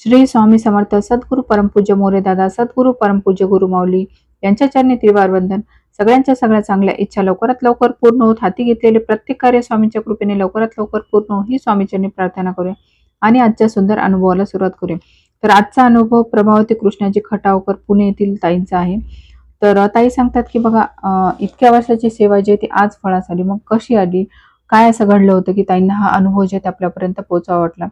श्री स्वामी समर्थ सद्गुरु परमपूज्य मोरेदादा सद्गुरु सद्गुरू परमपूज्य गुरु माऊली यांच्या चरणी त्रिवार वंदन. सगळ्यांच्या सगळ्या चांगल्या इच्छा लवकरात लवकर पूर्ण होत हाती घेतलेले प्रत्येक कार्य स्वामींच्या कृपेने लवकरात लवकर पूर्ण ही स्वामीचरणी प्रार्थना करूया आणि आजच्या सुंदर अनुभवाला सुरुवात करूया. तर आजचा अनुभव प्रभावती कृष्णाची खटावकर पुणे येथील ताईंचा आहे. तर ताई सांगतात की बघा इतक्या वर्षाची सेवा जी आहे ती आज फळास आली. मग कशी आली? काय असं घडलं होतं की ताईंना हा अनुभव जे आहे आपल्यापर्यंत पोहोचावा वाटला?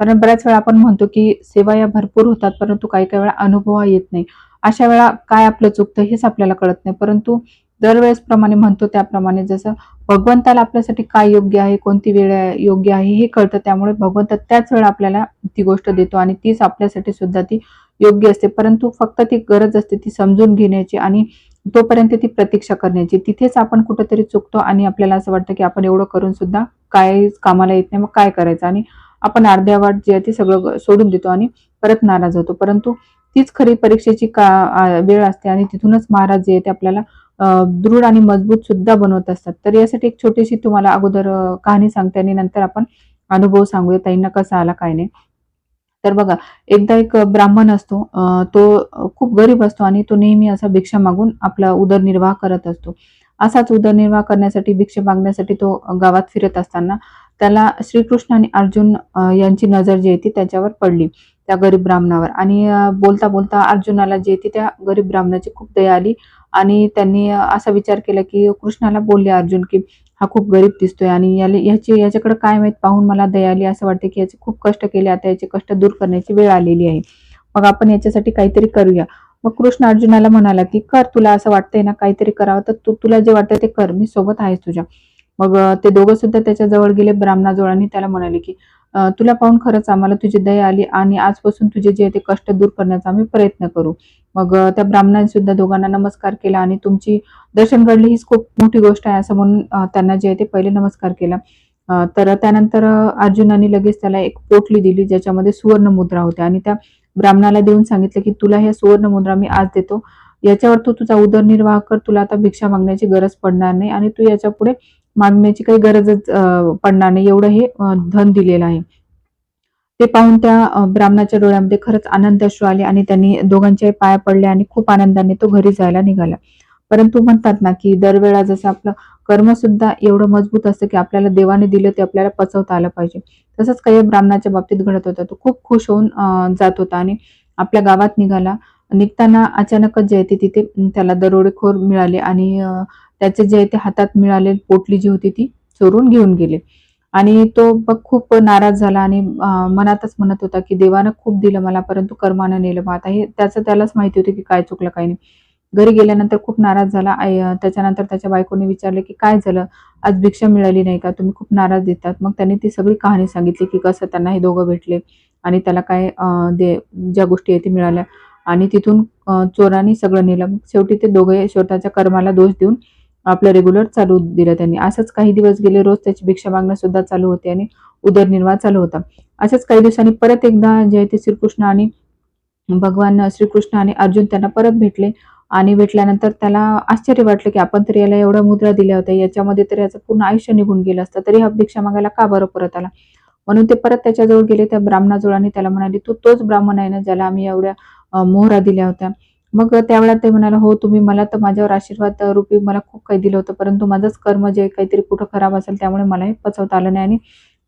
कारण बऱ्याच वेळा आपण म्हणतो की सेवा या भरपूर होतात परंतु काही काही वेळा अनुभव येत नाही. अशा वेळा काय आपलं चुकतं हेच आपल्याला कळत नाही. परंतु दरवेळेस प्रमाणे म्हणतो त्याप्रमाणे जसं भगवंताला आपल्यासाठी काय योग्य आहे कोणती वेळ आहे- योग्य आहे हे कळतं त्यामुळे भगवंत त्याच वेळा आपल्याला ती गोष्ट देतो आणि तीच आपल्यासाठी सुद्धा ती योग्य असते. परंतु फक्त ती गरज असते ती समजून घेण्याची आणि तोपर्यंत ती प्रतीक्षा करण्याची. तिथेच आपण कुठंतरी चुकतो आणि आपल्याला असं वाटतं की आपण एवढं करून सुद्धा काय कामाला येत नाही. मग काय करायचं? आणि आपण अर्ध्या वाट जे आहे ते सगळं सोडून देतो आणि परत नाराज होतो. परंतु तीच खरी परीक्षेची का वेळ असते आणि तिथूनच महाराज जे आहे ते आपल्याला दृढ आणि मजबूत सुद्धा बनवत असतात. तर यासाठी एक छोटीशी तुम्हाला अगोदर कहाणी सांगते आणि नंतर आपण अनुभव सांगूया ताईंना कसा आला काय नाही. तर बघा एकदा एक ब्राह्मण असतो तो खूप गरीब असतो आणि तो नेहमी असा भिक्षा मागून आपला उदरनिर्वाह करत असतो. असाच उदरनिर्वाह करण्यासाठी भिक्षा मागण्यासाठी तो गावात फिरत असताना त्याला श्रीकृष्ण आणि अर्जुन यांची नजर जी आहे ती त्याच्यावर पडली त्या गरीब ब्राह्मणावर. आणि बोलता बोलता अर्जुनाला जे ती त्या गरीब ब्राह्मणाची खूप दया आली आणि त्यांनी असा विचार केला की कृष्णाला बोलले अर्जुन की हा खूप गरीब दिसतोय आणि याला याची याच्याकडे काय माहीत? पाहून मला दया आली असं वाटते की याचे खूप कष्ट केले आता याचे कष्ट दूर करण्याची वेळ आलेली आहे. मग आपण याच्यासाठी काहीतरी करूया. मग कृष्ण अर्जुनाला म्हणाला की कर तुला असं वाटतंय ना काहीतरी करावं तर तू तुला जे वाटतं ते कर मी सोबत आहेस तुझ्या. मग ते दोघं सुद्धा त्याच्याजवळ गेले ब्राह्मणाजवळ आणि त्याला म्हणाले की तुला पाहून खरंच आम्हाला तुझी दया आली आणि आजपासून तुझे जे आहे ते कष्ट दूर करण्याचा आम्ही प्रयत्न करू. मग त्या ब्राह्मणाने सुद्धा दोघांना नमस्कार केला आणि तुमची दर्शन घडले हीच खूप मोठी गोष्ट आहे असं म्हणून त्यांना जे आहे ते पहिले नमस्कार केला. तर त्यानंतर अर्जुनाने लगेच त्याला एक पोटली दिली ज्याच्यामध्ये सुवर्ण मुद्रा होत्या आणि त्या ब्राह्मणाला देऊन सांगितलं की तुला ह्या सुवर्ण मुद्रा मी आज देतो. याच्यावर तू तुझा उदरनिर्वाह कर. तुला आता भिक्षा मागण्याची गरज पडणार नाही आणि तू याच्यापुढे मागण्याची काही गरजच पडणार नाही. एवढं हे धन दिलेलं आहे. ते पाहून त्या ब्राह्मणाच्या डोळ्यामध्ये खरंच आनंद अश्रू आले आणि त्यांनी दोघांच्याही पाया पडले आणि खूप आनंदाने तो घरी जायला निघाला. परंतु म्हणतात ना की दरवेळा जसं आपलं कर्म सुद्धा एवढं मजबूत असतं की आपल्याला देवाने दिलं ते आपल्याला पचवता आलं पाहिजे. तसंच काही ब्राह्मणाच्या बाबतीत घडत होतं. तो खूप खुश होऊन जात होता आणि आपल्या गावात निघाला. निघताना अचानकच जे आहे तिथे त्याला दरोडेखोर मिळाले आणि त्याचे जे ते हातात मिळाले पोटली जी होती ती चोरून घेऊन गेले. आणि तो बघ खूप नाराज झाला आणि मनातच म्हणत होता की देवानं खूप दिलं मला परंतु कर्मानं नेलं मग. आता हे त्याचं त्यालाच माहिती होती की काय चुकलं काय नाही. घरी गेल्यानंतर खूप नाराज झाला. त्याच्यानंतर त्याच्या बायकोने विचारले की काय झालं? आज भिक्षा मिळाली नाही का? तुम्ही खूप नाराज देतात. मग त्यांनी ती सगळी कहाणी सांगितली की कसं त्यांना हे दोघं भेटले आणि त्याला काय दे ज्या गोष्टी आहे ते मिळाल्या. आणि तिथून चोरांनी सगळं नेलं. मग शेवटी ते दोघे स्वतःच्या कर्माला दोष देऊन आपलं रेग्युलर चालू दिलं त्यांनी. असंच काही दिवस गेले रोज त्याची भिक्षा मागणं सुद्धा चालू होते आणि उदरनिर्वाह चालू होता. असंच काही दिवसांनी परत एकदा जे आहे ते श्रीकृष्ण आणि भगवान श्रीकृष्ण आणि अर्जुन त्यांना परत भेटले आणि भेटल्यानंतर त्याला आश्चर्य वाटलं की आपण तर याला एवढ्या मुद्रा दिल्या होत्या. याच्यामध्ये तर याचं पूर्ण आयुष्य निघून गेलं असतं. तरी हा भिक्षा मागायला का बरं परत आला? म्हणून ते परत त्याच्याजवळ गेले त्या ब्राह्मणाजवळ आणि त्याला म्हणाले तू तोच ब्राह्मण आहे ना ज्याला आम्ही एवढ्या मोहरा दिल्या होत्या. मग त्यावेळेला ते म्हणाले हो तुम्ही मला तर माझ्यावर आशीर्वाद रूपी मला खूप काही दिलं होतं परंतु माझंच कर्म जे काहीतरी कुठं खराब असेल त्यामुळे मला हे पचवता आलं नाही आणि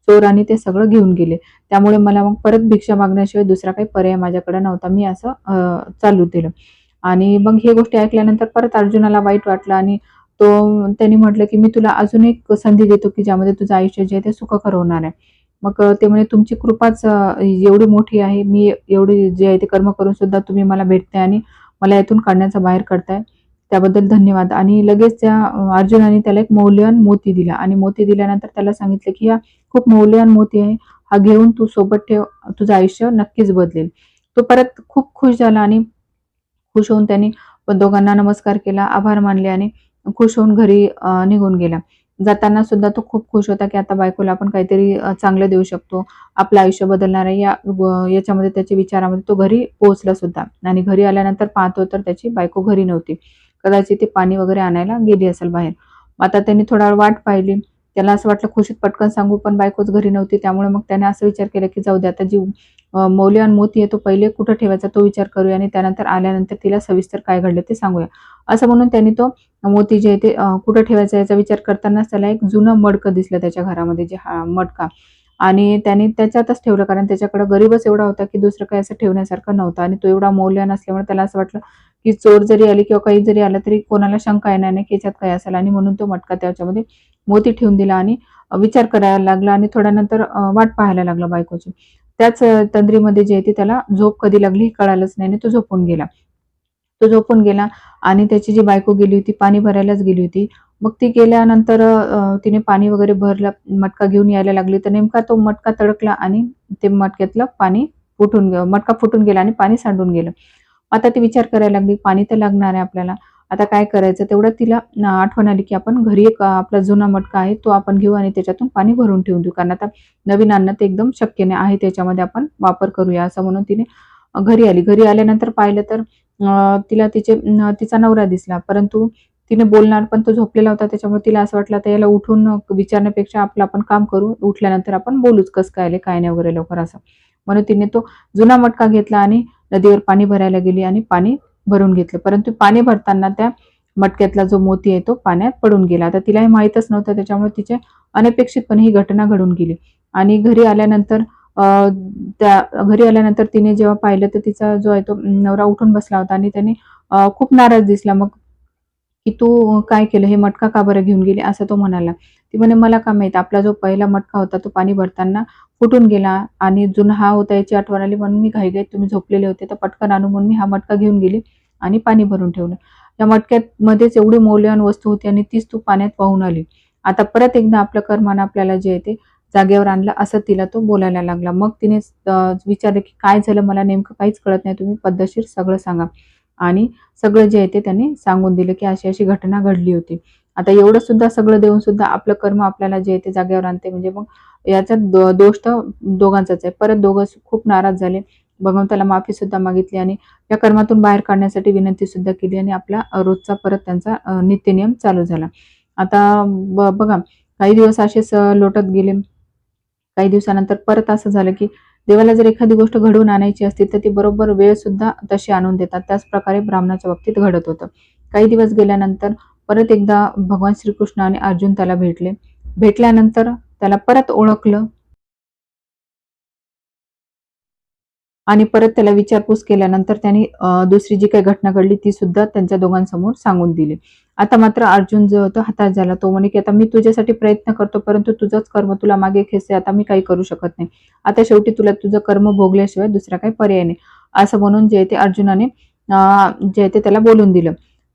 चोरांनी ते सगळं घेऊन गेले. त्यामुळे मला मग परत भिक्षा मागण्याशिवाय दुसरा काही पर्याय माझ्याकडे नव्हता. मी असं चालू दिलं. आणि मग हे गोष्टी ऐकल्यानंतर परत अर्जुनाला वाईट वाटलं आणि तो त्यांनी म्हटलं की मी तुला अजून एक संधी देतो की ज्यामध्ये तुझं आयुष्य जे आहे ते सुखकर होणार आहे. मग ते म्हणे तुमची कृपाच एवढी मोठी आहे. मी एवढी जे आहे ते कर्म करून सुद्धा तुम्ही मला भेटते आणि मला यातून काढण्याचा बाहेर करताय त्याबद्दल धन्यवाद. आणि लगेच त्या अर्जुनाने त्याला एक मौल्यवान मोती दिला. आणि मोती दिल्यानंतर त्याला सांगितलं की हा खूप मौल्यवान मोती आहे. हा घेऊन तू सोबत ठेव. तुझं आयुष्य नक्कीच बदलेल. तो परत खूप खुश झाला आणि खुश होऊन त्याने दोघांना नमस्कार केला आभार मानले आणि खुश होऊन घरी निघून गेला. जाताना सुद्धा तो खूप खुश होता की आता बायकोला आपण काहीतरी चांगलं देऊ शकतो. आपलं आयुष्य बदलणार आहे या याच्यामध्ये त्याच्या विचारामध्ये तो घरी पोहोचला सुद्धा. आणि घरी आल्यानंतर पाहतो तर त्याची बायको घरी नव्हती. कदाचित ती पाणी वगैरे आणायला गेली असेल बाहेर. मग आता त्यांनी थोडा वेळ वाट पाहिली. त्याला असं वाटलं खुशीत पटकन सांगू पण बायकोच घरी नव्हती त्यामुळे मग त्याने असं विचार केला की जाऊ दे आता जी मौल्यवान मोती आहे तो पहिले कुठं ठेवायचा तो विचार करूया आणि त्यानंतर आल्यानंतर तिला सविस्तर काय घडलं ते सांगूया. असं म्हणून त्यांनी तो मोती जे आहे ते कुठं ठेवायचा याचा विचार करतानाच त्याला एक जुनं मडकं दिसलं त्याच्या घरामध्ये जे हा मडका. आणि त्याने त्याच्यातच ठेवलं कारण त्याच्याकडे गरीबच एवढा होता की दुसरं काही असं ठेवण्यासारखं नव्हतं आणि तो एवढा मौल्यवान असल्यामुळे त्याला असं वाटलं की चोर जरी आली किंवा काही जरी आलं तरी कोणाला शंका येणार नाही की याच्यात काय असेल. आणि म्हणून तो मटका त्याच्यामध्ये मोती ठेवून दिला आणि विचार करायला लागला आणि थोड्या नंतर वाट पाहायला लागला बायकोची. त्याच तंद्रीमध्ये जे आहे ते त्याला झोप कधी लागली हे कळालंच नाही आणि तो झोपून गेला. तो झोपून गेला आणि त्याची जी बायको गेली होती पाणी भरायलाच गेली होती. मग ती गेल्यानंतर तिने पाणी वगैरे भरलं मटका घेऊन यायला लागली. तर नेमका तो मटका तडकला आणि ते मटक्यातलं पाणी फुटून मटका फुटून गेला आणि पाणी सांडून गेलं. आता ती विचार करायला लागली पाणी तर लागणार आहे आपल्याला. आता काय करायचं? तेवढं तिला आठवण आली की आपण घरी एक आपला जुना मटका आहे तो आपण घेऊ आणि त्याच्यातून पाणी भरून ठेवून देऊ. कारण आता नवीन आणणं ते एकदम शक्य नाही आहे त्याच्यामध्ये आपण वापर करूया असं म्हणून तिने घरी आली. घरी आल्यानंतर पाहिलं तर तिला तिचे तिचा नवरा दिसला. परंतु तिने बोलणार पण तो झोपलेला होता त्याच्यामुळे तिला असं वाटलं तर याला उठून विचारण्यापेक्षा आपलं आपण काम करू. उठल्यानंतर आपण बोलूच कसं काय आले काय नाही वगैरे लवकर असं. म्हणून तिने तो जुना मटका घेतला आणि नदीवर पाणी भरायला गेली आणि पाणी भरून घेतलं. परंतु पाणी भरताना त्या मटक्यातला जो मोती आहे तो पाण्यात पडून गेला. आता तिला हे माहीतच नव्हतं त्याच्यामुळे तिचे अनपेक्षितपणे ही घटना घडून गेली. आणि घरी आल्यानंतर अं, त्या घरी आल्यानंतर तिने जेव्हा पाहिलं तर तिचा जो आहे तो नवरा उठून बसला होता आणि त्याने खूप नाराज दिसला. मग की तू काय केलं? हे मटका का बरं घेऊन गेली? असं तो म्हणाला. ती म्हणे मला का माहीत? आपला जो पहिला मटका होता तो पाणी भरताना कुठून गेला आणि जुना हा होता याची आठवण आली. म्हणून मी घाईघाईत तुम्ही झोपलेले होते. तर पटकन आणू म्हणून मी हा मटका घेऊन गेली आणि पाणी भरून ठेवलं. या मटक्यात मध्येच एवढी मौल्यवान वस्तू होती आणि तीच तू पाण्यात वाहून आली. आता परत एकदा आपलं कर्मानं आपल्याला जे आहे ते जागेवर आणलं असं तिला तो बोलायला लागला. मग तिने विचारलं की काय झालं? मला नेमकं काहीच कळत नाही. तुम्ही पद्धतशीर सगळं सांगा. आणि सगळं जे आहे ते त्यांनी सांगून दिलं की अशी अशी घटना घडली होती. आता एवढं सुद्धा सगळं देऊन सुद्धा आपलं कर्म आपल्याला जे ते जागेवर आणते म्हणजे मग याचा दो- दोष तर दोघांचाच आहे. परत दोघं खूप नाराज झाले. भगवंताला माफी सुद्धा मागितली आणि या कर्मातून बाहेर काढण्यासाठी विनंती सुद्धा केली आणि आपला रोजचा परत त्यांचा नित्यनियम चालू झाला. आता बघा काही दिवस असेच लोटत गेले. काही दिवसानंतर परत असं झालं की देवाला जर एखादी गोष्ट घडवून आणायची असती तर ती बरोबर वेळ सुद्धा तशी आणून देतात. त्याच प्रकारे ब्राह्मणाच्या बाबतीत घडत होतं. काही दिवस गेल्यानंतर परत एकदा भगवान श्रीकृष्ण आणि अर्जुन त्याला भेटले. भेटल्यानंतर त्याला परत ओळखलं. आणि परत त्याला विचारपूस केल्यानंतर त्यांनी दुसरी जी काही घटना घडली ती सुद्धा त्यांच्या दोघांसमोर सांगून दिली. आता मात्र अर्जुन जो होता हताश झाला. तो म्हणे की आता मी तुझ्यासाठी प्रयत्न करतो परंतु तुझंच कर्म तुला मागे खेचते आता मी काही करू शकत नाही. आता शेवटी तुला तुझं कर्म भोगल्याशिवाय दुसरा काही पर्याय नाही. असं म्हणून जे ते अर्जुनाने अं, जे ते त्याला बोलून दिलं.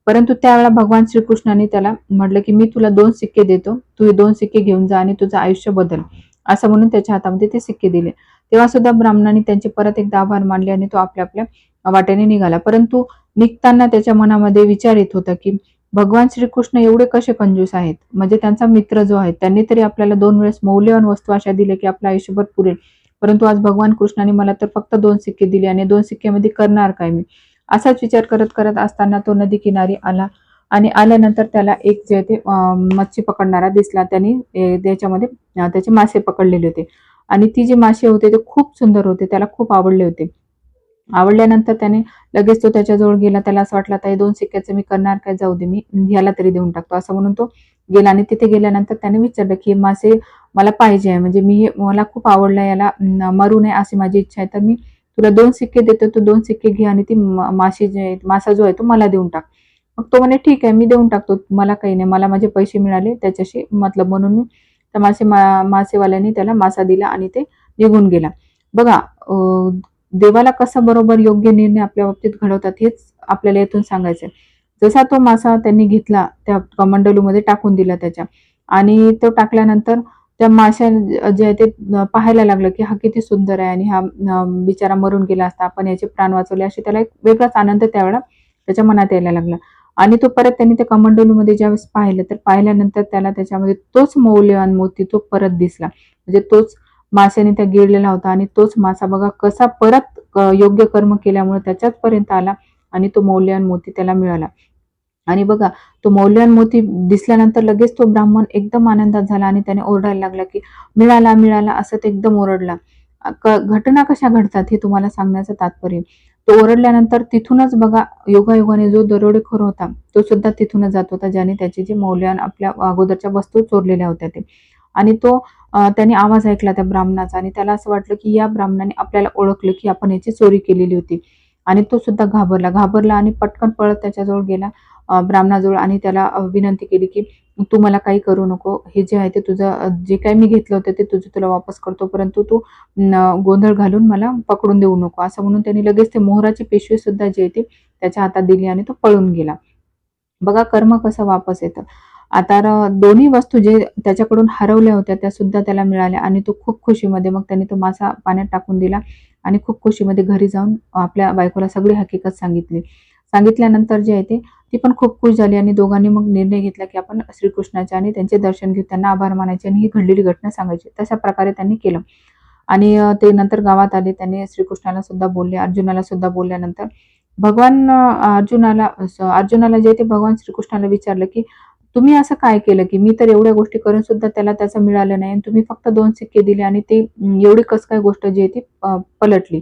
परंतु त्यावेळेला भगवान श्रीकृष्णाने त्याला म्हटलं की मी तुला दोन सिक्के देतो तू हे दोन सिक्के घेऊन जा आणि तुझं आयुष्य बदल. असं म्हणून त्याच्या हातामध्ये ते सिक्के दिले. तेव्हा सुद्धा ब्राह्मणाने त्यांचे परत एकदा आभार मानले आणि तो आपल्या आपल्या वाट्याने निघाला. परंतु निघताना त्याच्या मनामध्ये विचार येत होता की भगवान श्रीकृष्ण एवढे कसे कंजूस आहेत? म्हणजे त्यांचा मित्र जो आहे त्यांनी तरी आपल्याला दोन वेळेस मौल्यवान वस्तू अशा दिल्या की आपलं आयुष्यभर पुरेल परंतु आज भगवान कृष्णाने मला तर फक्त दोन सिक्के दिले आणि दोन सिक्क्यामध्ये करणार काय मी? असाच विचार करत करत असताना तो नदी किनारी आला आणि आल्यानंतर त्याला एक जे ते मच्छी पकडणारा दिसला. त्याने त्याच्यामध्ये त्याचे मासे पकडलेले होते. आणि ती जे मासे होते ते खूप सुंदर होते. त्याला खूप आवडले होते. आवडल्यानंतर त्याने लगेच तो त्याच्याजवळ गेला. त्याला असं वाटलं आता हे दोन सिक्क्याचं मी करणार काय? जाऊ दे मी ह्याला तरी देऊन टाकतो. असं म्हणून तो गेला आणि तिथे गेल्यानंतर त्याने विचारलं की हे मासे मला पाहिजे आहे. म्हणजे मी हे- मला खूप आवडलं याला मरू नये अशी माझी इच्छा आहे. तर मी तुला दोन सिक्के देतो तू दोन सिक्के घे आणि ती माशी जे मासा जो आहे तो मला देऊन टाक. मग तो म्हणे ठीक आहे मी देऊन टाकतो मला काही नाही मला माझे पैसे मिळाले त्याच्याशी मतलब म्हणून मी त्या मासे मा मासेवाल्याने त्याला मासा दिला आणि ते निघून गेला. बघा देवाला कसा बरोबर योग्य निर्णय आपल्या बाबतीत घडवतात हेच आपल्याला येथून सांगायचं आहे. जसा तो मासा त्यांनी घेतला त्या कमंडलूमध्ये टाकून दिला त्याच्या. आणि तो टाकल्यानंतर त्या माश्या जे आहे ते पाहायला लागलं की हा किती सुंदर आहे आणि हा बिचारा मरून गेला असता. आपण याचे प्राण वाचवले. असे त्याला एक वेगळाच आनंद त्यावेळेला त्याच्या मनात यायला लागला. आणि तो परत त्यांनी त्या कमंडोलीमध्ये ज्यावेळेस पाहिलं तर पाहिल्यानंतर त्याला त्याच्यामध्ये तोच मौल्यवान मोती तो परत दिसला. म्हणजे तोच माशाने त्या गिळलेला होता आणि तोच मासा बघा कसा परत योग्य कर्म केल्यामुळे त्याच्याच पर्यंत आला आणि तो मौल्यवान मोती त्याला मिळाला. आणि बघा तो मौल्यवान मोती दिसल्यानंतर लगेच तो ब्राह्मण एकदम आनंदात झाला आणि त्याने ओरडायला लागला की मिळाला मिळाला असं ते एकदम ओरडला. क- घटना कशा घडतात हे तुम्हाला सांगण्याचं तात्पर्य? तो ओरडल्यानंतर तिथूनच बघा योगायोगाने जो दरोडेखोर होता तो सुद्धा तिथूनच जात होता ज्याने त्याचे जे मौल्यवान आपल्या अगोदरच्या वस्तू चोरलेल्या होत्या ते. आणि तो त्याने आवाज ऐकला त्या ब्राह्मणाचा आणि त्याला असं वाटलं की या ब्राह्मणाने आपल्याला ओळखलं की आपण याची चोरी केलेली होती. आणि तो सुद्धा घाबरला घाबरला आणि पटकन पळत त्याच्याजवळ गेला. ब्राह्मणाजवळ आणि त्याला विनंती केली की तू मला काही करू नको. हे जे आहे ते तुझं जे काही मी घेतलं होतं ते तुझं तुला वापस करतो. परंतु तू गोंधळ घालून मला पकडून देऊ नको. असं म्हणून त्यांनी लगेच ते मोहराची पिशवी सुद्धा जी आहे ती त्याच्या हातात दिली आणि तो पळून गेला. बघा कर्म कसं वापस येतं. आता दोन्ही वस्तू जे त्याच्याकडून हरवल्या होत्या त्या सुद्धा त्याला मिळाल्या आणि तो खूप खुशीमध्ये मग त्याने तो मासा पाण्यात टाकून दिला आणि खूप खुशीमध्ये घरी जाऊन आपल्या बायकोला सगळी हकीकत सांगितली. सांगितल्यानंतर जे आहे ते ती पण खूप खुश झाली आणि दोघांनी मग निर्णय घेतला की आपण श्रीकृष्णाचे आणि त्यांचे दर्शन घेऊ त्यांना आभार मानायचे आणि ही घडलेली घटना सांगायची. तशा प्रकारे त्यांनी केलं. आणि ते नंतर गावात आले. त्यांनी श्रीकृष्णाला सुद्धा बोलले अर्जुनाला सुद्धा बोलल्यानंतर. भगवान अर्जुनाला अर्जुनाला जे ते भगवान श्रीकृष्णाला विचारलं की तुम्ही असं काय केलं की मी तर एवढ्या गोष्टी करून सुद्धा त्याला त्याचं मिळालं नाही आणि तुम्ही फक्त दोन सिक्के दिले आणि ते एवढी कस काय गोष्ट जी आहे ती पलटली.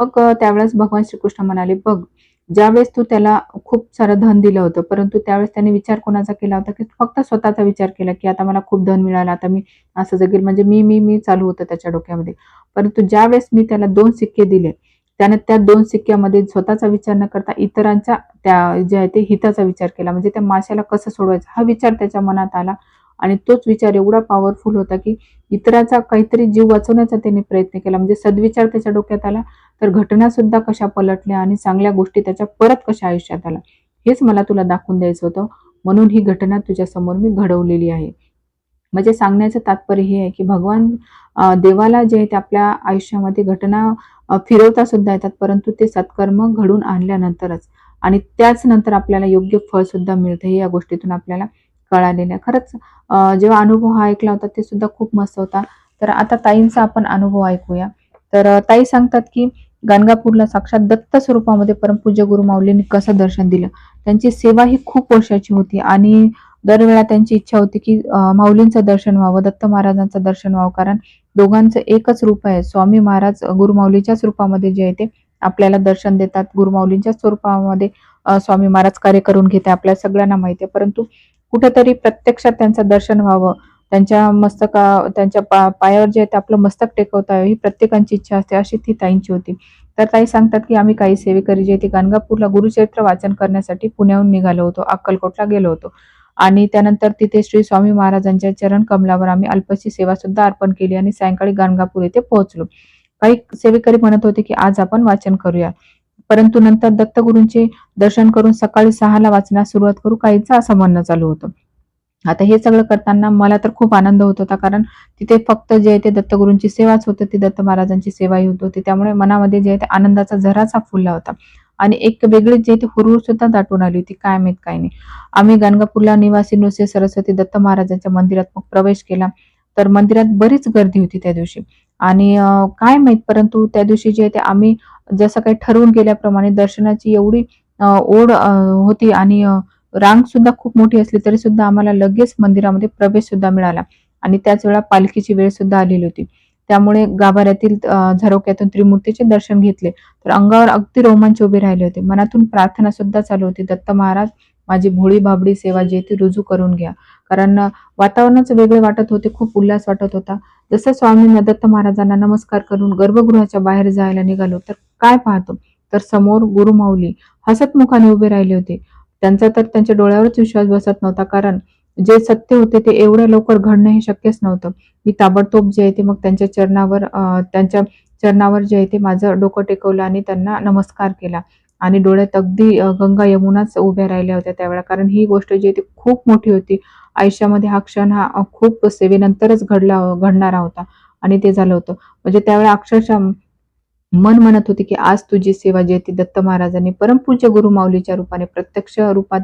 मग त्यावेळेस भगवान श्रीकृष्ण म्हणाले बघ ज्यावेळेस तू त्याला खूप सारं धन दिलं होतं परंतु त्यावेळेस त्याने विचार कोणाचा केला होता की फक्त स्वतःचा विचार केला की आता मला खूप धन मिळालं आता मी असं जगेल म्हणजे मी मी मी चालू होतं त्याच्या डोक्यामध्ये. परंतु ज्यावेळेस मी त्याला दोन सिक्के दिले त्याने त्या दोन सिक्क्यामध्ये स्वतःचा विचार न करता इतरांच्या त्या जे आहे ते हिताचा विचार केला म्हणजे त्या माशाला कसं सोडवायचं हा विचार त्याच्या मनात आला. आणि तोच विचार एवढा पॉवरफुल होता की इतराचा काहीतरी जीव वाचवण्याचा त्याने प्रयत्न केला. म्हणजे सद्विचार त्याच्या डोक्यात आला तर घटना सुद्धा कशा पलटल्या आणि चांगल्या गोष्टी त्याच्या परत कशा आयुष्यात आल्या हेच मला तुला दाखवून द्यायचं होतं. म्हणून ही घटना तुझ्या समोर मी घडवलेली आहे. म्हणजे सांगण्याचं तात्पर्य हे आहे की भगवान देवाला जे आहे ते आपल्या आयुष्यामध्ये घटना फिरवता सुद्धा येतात परंतु ते सत्कर्म घडून आणल्यानंतरच आणि त्याच नंतर आपल्याला योग्य फळ सुद्धा मिळतं हे या गोष्टीतून आपल्याला कळालेलं आहे. खरंच जेव्हा अनुभव हा ऐकला होता ते सुद्धा खूप मस्त होता. तर आता ताईंचा आपण अनुभव ऐकूया. तर ताई सांगतात की गाणगापूरला साक्षात दत्त स्वरूपामध्ये परमपूज्य गुरु माऊलींनी कसं दर्शन दिलं? त्यांची सेवा ही खूप वर्षाची होती आणि दरवेळा त्यांची इच्छा होती की माऊलींचं दर्शन व्हावं दत्त महाराजांचं दर्शन व्हावं. कारण दोघांचं एकच रूप आहे. स्वामी महाराज गुरुमाऊलीच्याच रूपामध्ये जे आहे ते आपल्याला दर्शन देतात. गुरुमाऊलींच्या स्वरूपामध्ये स्वामी महाराज कार्य करून घेते आपल्या सगळ्यांना माहिती आहे. परंतु कुठेतरी प्रत्यक्षात त्यांचं दर्शन व्हावं. त्यांच्या मस्तका त्यांच्या पा पायावर जे आहे ते आपलं मस्तक टेकवता ही प्रत्येकांची इच्छा असते अशी ती ताईंची होती. तर ताई सांगतात की आम्ही काही सेवेकरी जे ते गाणगापूरला गुरुचरित्र वाचन करण्यासाठी पुण्याहून निघालो होतो अक्कलकोटला गेलो होतो. आणि त्यानंतर तिथे श्री स्वामी महाराजांच्या चरण कमलावर आम्ही अल्पशी सेवा सुद्धा अर्पण केली आणि सायंकाळी गाणगापूर येथे पोहोचलो. काही सेवेकरी म्हणत होते की आज आपण वाचन करूया. परंतु नंतर दत्तगुरूंचे दर्शन करून सकाळी सहाला वाचण्यास सुरुवात करू काहींचं असं म्हणणं चालू होतं. आता हे सगळं करताना मला तर खूप आनंद होत होता कारण तिथे फक्त जे आहे ते दत्तगुरूंची सेवाच होती ती दत्त महाराजांची सेवाही होत होती. त्यामुळे मनामध्ये जे आहे ते आनंदाचा झराचा फुलला होता. आणि एक वेगळीच जे आहे ते हुरहुर सुद्धा दाटून आली होती काय माहीत काय नाही. आम्ही गाणगापूरला निवासी नृसिंह सरस्वती दत्त महाराजांच्या मंदिरात मग प्रवेश केला. तर मंदिरात बरीच गर्दी होती त्या दिवशी. आणि काय माहीत परंतु त्या दिवशी जे आहे ते आम्ही जसं काही ठरवून गेल्याप्रमाणे दर्शनाची एवढी ओढ होती आणि रांग सुद्धा खूप मोठी असली तरी सुद्धा आम्हाला लगेच मंदिरामध्ये प्रवेश सुद्धा मिळाला. आणि त्याच वेळा पालखीची वेळ सुद्धा आलेली होती. त्यामुळे गाभाऱ्यातील झरोक्यातून त्रिमूर्तीचे दर्शन घेतले. तर अंगावर अगदी रोमांच उभे राहिले होते. मनातून प्रार्थना सुद्धा चालू होती. दत्त महाराज माझी भोळी भाबडी सेवा जी आहे ती रुजू करून घ्या. कारण वातावरणच वेगळे वाटत होते. खूप उल्हास वाटत होता. जसं स्वामींना दत्त महाराजांना नमस्कार करून गर्भगृहाच्या बाहेर जायला निघालो तर काय पाहतो? तर समोर गुरुमाऊली हसतमुखाने उभे राहिले होते. त्यांचा तर त्यांच्या डोळ्यावरच विश्वास बसत नव्हता कारण जे सत्य होते ते एवढ्या लवकर घडणं हे शक्यच नव्हतं. मी ताबडतोब जे आहे ते मग त्यांच्या चरणावर त्यांच्या चरणावर जे आहे ते माझं डोकं टेकवलं आणि त्यांना नमस्कार केला. आणि डोळ्यात अगदी गंगा यमुनाच उभ्या राहिल्या होत्या त्यावेळेला कारण ही गोष्ट जी आहे ती खूप मोठी होती. आयुष्यामध्ये हा क्षण हा खूप सेवेनंतरच घडला घडणारा होता. आणि ते झालं होतं. म्हणजे त्यावेळेला अक्षरशः मन म्हणत होते की आज तुझी सेवा जी ती दत्त महाराजांनी परमपूज्य गुरु माऊलीच्या रूपाने प्रत्यक्ष रूपात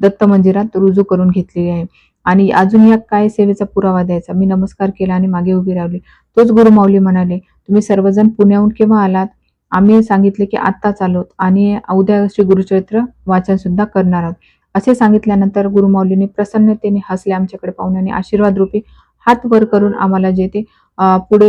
दत्त मंदिरात रुजू करून घेतलेली आहे. आणि अजून या काय सेवेचा पुरावा द्यायचा? मी नमस्कार केला आणि मागे उभी राहिली. तोच गुरु माऊली म्हणाले तुम्ही सर्वजण पुण्याहून केव्हा आलात? आम्ही सांगितले की आत्ताच आलोत आणि उद्या श्री गुरुचरित्र वाचन सुद्धा करणार आहोत. असे सांगितल्यानंतर गुरुमाऊलीने प्रसन्नतेने हसले आमच्याकडे पाहून आणि आशीर्वाद रूपी हात वर करून आम्हाला जे ते पुढे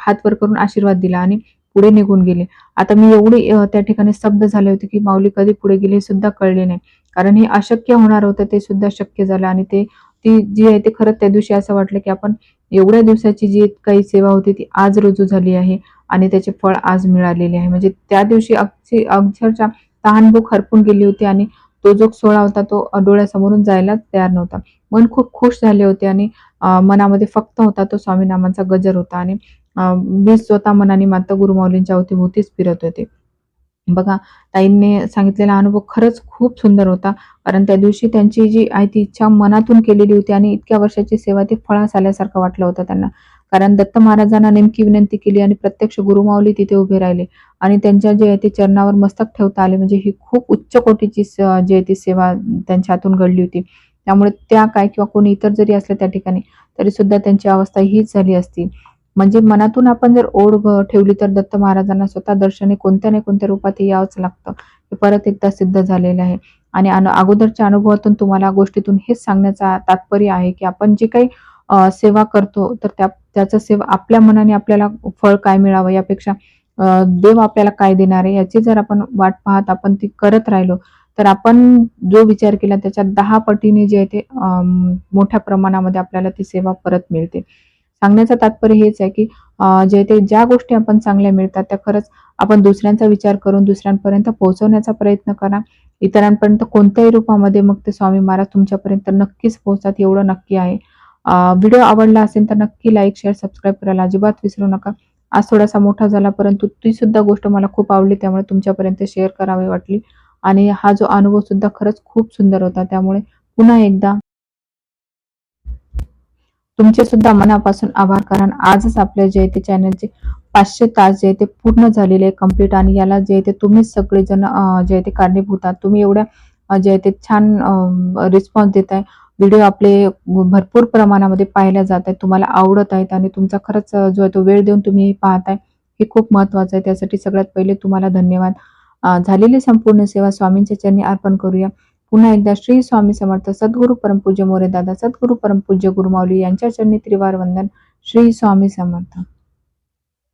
हात वर करून आशीर्वाद दिला आणि पुढे निघून गेले. आता मी एवढी त्या ठिकाणी स्तब्ध झाले होते की माऊली कधी पुढे गेले हे सुद्धा कळले नाही. कारण हे अशक्य होणार होतं ते सुद्धा शक्य झालं आणि ते ती जी आहे ते खरंच त्या दिवशी असं वाटलं की आपण एवढ्या दिवसाची जी काही सेवा होती ती आज रुजू झाली आहे आणि त्याचे फळ आज मिळालेले आहे. म्हणजे त्या दिवशी अक्षी अक्षरशः तहानभूक हरपून गेली होती आणि तो जो सोहळा होता तो डोळ्यासमोरून जायला तयार नव्हता. मन खूप खुश झाले होते आणि मनामध्ये फक्त होता तो स्वामी नामांचा गजर होता आणि मी स्वतः मनाने माता गुरुमाऊलींच्या अवतीभोवतीच फिरत होते. बघा ताईंनी सांगितलेला अनुभव खरंच खूप सुंदर होता. कारण त्या दिवशी त्यांची जी आहे ती इच्छा मनातून केलेली होती आणि इतक्या वर्षाची सेवा ते फळास आल्यासारखं वाटलं होतं त्यांना. कारण दत्त महाराजांना नेमकी विनंती केली आणि प्रत्यक्ष गुरुमाऊली तिथे उभे राहिले. आणि त्यांच्या जे आहे ते चरणावर मस्तक ठेवता आले म्हणजे ही खूप उच्च कोटीची स- जी आहे ती सेवा त्यांच्या हातून घडली होती. त्यामुळे त्या काय किंवा कोणी इतर जरी असल्या त्या ठिकाणी तरी सुद्धा त्यांची अवस्था हीच झाली असती. म्हणजे मनातून आपण जर ओढ ठेवली तर दत्त महाराजांना स्वतः दर्शने कोणत्या ना कोणत्या रूपात यावंच लागतं. हे परत एकदा सिद्ध झालेलं आहे. आणि अनु- अगोदरच्या अनुभवातून तुम्हाला गोष्टीतून हेच सांगण्याचा तात्पर्य आहे की आपण जे काही सेवा करतो तर त्या त्याचं सेवा आपल्या मनाने आपल्याला फळ काय मिळावं यापेक्षा देव आपल्याला काय देणार आहे याची जर आपण वाट पाहत आपण ती करत राहिलो तर आपण जो विचार केला त्याच्या दहा पटीने जे आहे ते मोठ्या प्रमाणामध्ये आपल्याला ती सेवा परत मिळते. सांगण्याचं तात्पर्य हेच आहे की जे ते ज्या गोष्टी आपण चांगल्या मिळतात त्या खरंच आपण दुसऱ्यांचा विचार करून दुसऱ्यांपर्यंत पोहोचवण्याचा प्रयत्न करा. इतरांपर्यंत कोणत्याही रूपामध्ये मग ते स्वामी महाराज तुमच्यापर्यंत नक्कीच पोहोचतात एवढं नक्की आहे. व्हिडिओ आवडला असेल तर नक्की लाईक शेअर सबस्क्राईब करायला अजिबात विसरू नका. आज थोडासा मोठा झाला परंतु ती सुद्धा गोष्ट मला खूप आवडली त्यामुळे तुमच्यापर्यंत शेअर करावी वाटली. आणि हा जो अनुभव सुद्धा खरंच खूप सुंदर होता त्यामुळे पुन्हा एकदा तुमचे सुद्धा मनापासून आभार कारण आजच आपल्या जे आहे ते चॅनलचे पाचशे तास जे आहे ते पूर्ण झालेले आहे कंप्लीट आणि याला जे आहे ते तुम्हीच सगळेजण जे आहे ते कारणीभूत आहात. तुम्ही एवढ्या जे आहे ते छान रिस्पॉन्स देत आहे. व्हिडिओ आपले भरपूर प्रमाणामध्ये पाहिल्या जात आहेत. तुम्हाला आवडत आहेत आणि तुमचा खरंच जो आहे तो वेळ देऊन तुम्ही हे पाहताय हे खूप महत्वाचं आहे. त्यासाठी सगळ्यात पहिले तुम्हाला धन्यवाद. झालेली संपूर्ण सेवा स्वामींच्या चरणी अर्पण करूया. पुन्हा एकदा श्री स्वामी समर्थ सद्गुरु परमपूज्य मोरे दादा सद्गुरु परमपूज्य गुरुमाऊली यांच्या चरणी त्रिवार वंदन श्री स्वामी समर्थ.